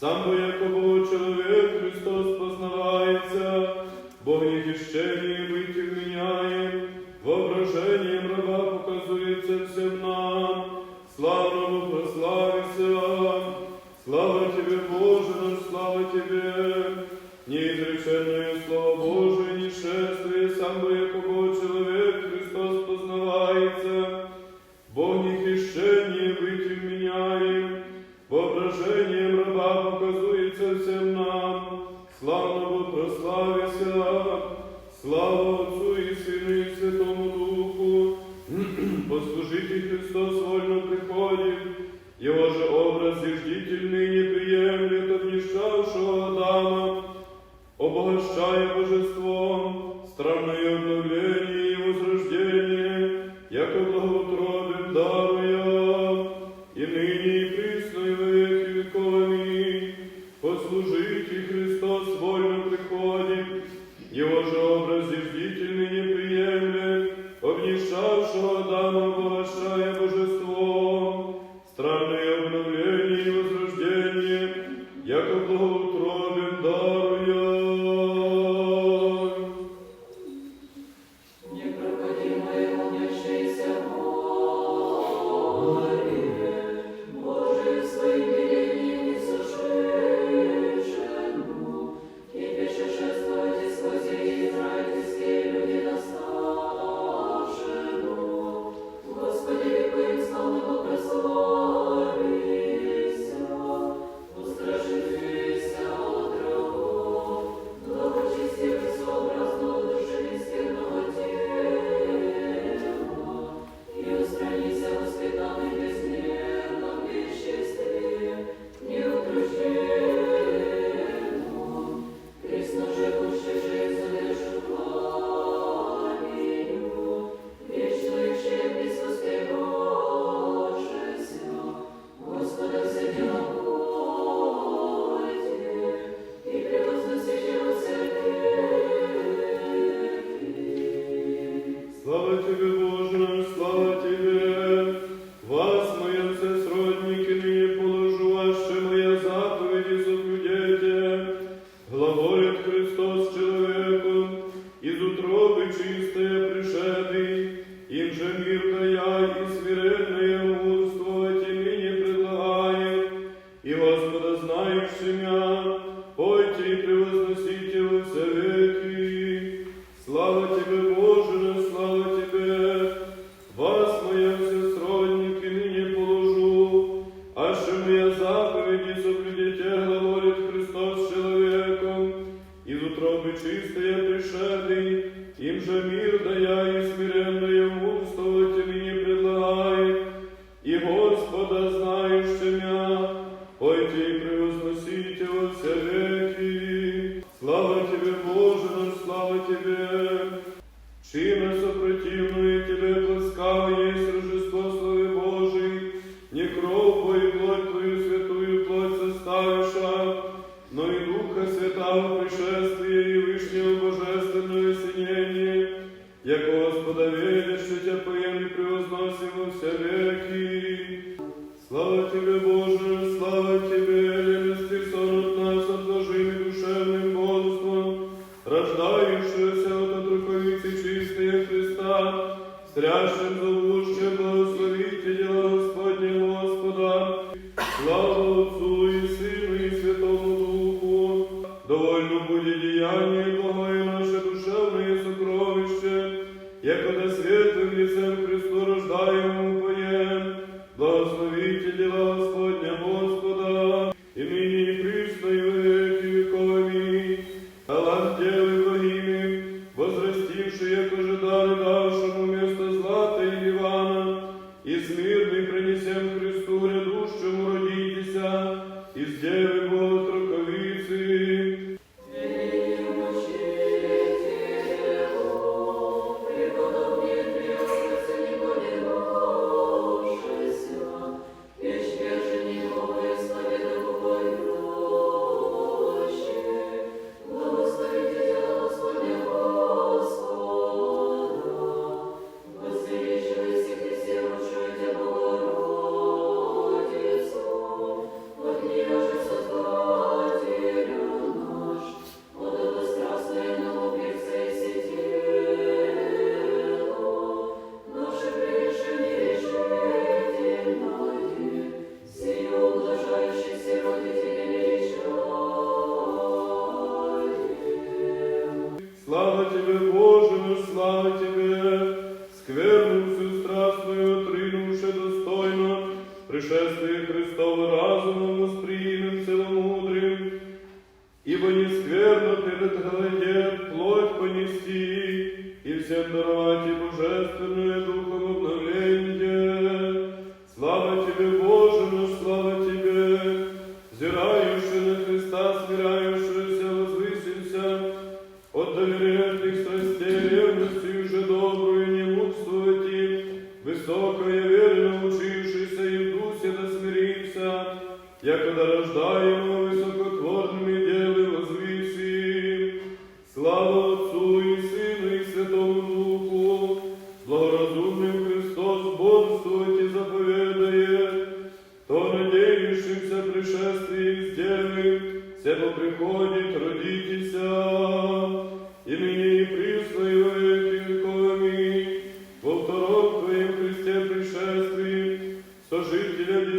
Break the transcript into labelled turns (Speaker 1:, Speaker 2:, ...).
Speaker 1: сам бо як Бог чоловік Христос познавається, Бог нехищення бити вміняє, воображенням раба показується всем нам, славному прославиться, слава Тебе, Боже наш, слава Тебе, неизреченное Слово Божие, не шествие, сам бы як Бог человек, Христос познавается, Бог не хищение быть вменяем, воображением раба показуется всем нам, славного прославися, слава Отцу и Сыну и Святому Духу, послужите Христос вольно приходит, Его же образ зиждительный не и
Speaker 2: Господа
Speaker 1: знающимя, пойте и превозносите во все веки. Слава Тебе, Боже слава Тебе! Вас, моя все сродники, ныне положу, а що моя заповіді соблюдете, говорить Христос человеком, из утробы чистая пришедший, им же мир дая и смиренное все веки. Слава Тебе, Боже, слава Тебе, милости сон от нас от блажим и душевным бодрством, рождающегося от отруковицы чистые Христа, стрящим зовущим благословите дела Господне Господа, слава светлым лицем Христу рождаем поем, благословите дела Господня Господа, и ныне и присно и веки веков. Аминь. Талант делай благими, возрастившие, як ожидали давшему перед Господем плоть понести, и всем даровать и божественное духом обновление. Слава Тебе, Боже наш, слава Тебе, взирающий на Христа, смирающийся, возвысился, отдали грешных страстей, ревностью уже добрую не мудствовать им, высокое верно учившийся и в дусе да смиримся, якода рождаемо высокотворными делы пришествии все всего приходит родитеся, и мне во веки. Во втором Твоем Христе пришествии, сожителя